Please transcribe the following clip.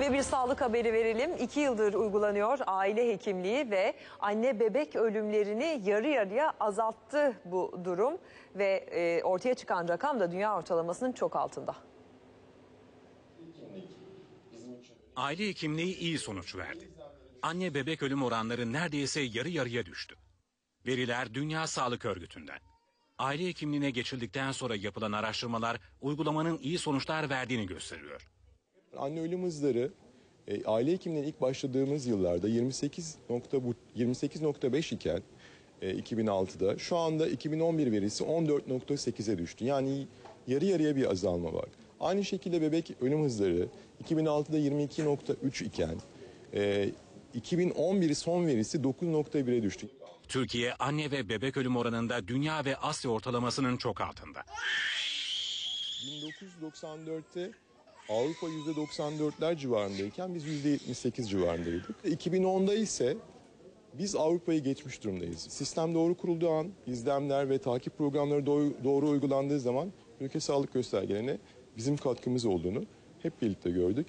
Ve bir sağlık haberi verelim. İki yıldır uygulanıyor aile hekimliği ve anne bebek ölümlerini yarı yarıya azalttı bu durum. Ve e, ortaya çıkan rakam da dünya ortalamasının çok altında. Aile hekimliği iyi sonuç verdi. Anne bebek ölüm oranları neredeyse yarı yarıya düştü. Veriler Dünya Sağlık Örgütü'nden. Aile hekimliğine geçildikten sonra yapılan araştırmalar uygulamanın iyi sonuçlar verdiğini gösteriyor. Anne ölüm hızları e, aile hekimliğine ilk başladığımız yıllarda 28 nokta bu 28.5 iken e, 2006'da şu anda 2011 verisi 14.8'e düştü. Yani yarı yarıya bir azalma var. Aynı şekilde bebek ölüm hızları 2006'da 22.3 iken e, 2011 son verisi 9.1'e düştü. Türkiye anne ve bebek ölüm oranında dünya ve Asya ortalamasının çok altında. 1994'te Avrupa %94'ler civarındayken biz %78 civarındaydık. 2010'da ise biz Avrupa'yı geçmiş durumdayız. Sistem doğru kurulduğu an, izlemler ve takip programları doğru, doğru uygulandığı zaman ülke sağlık göstergelerine bizim katkımız olduğunu hep birlikte gördük.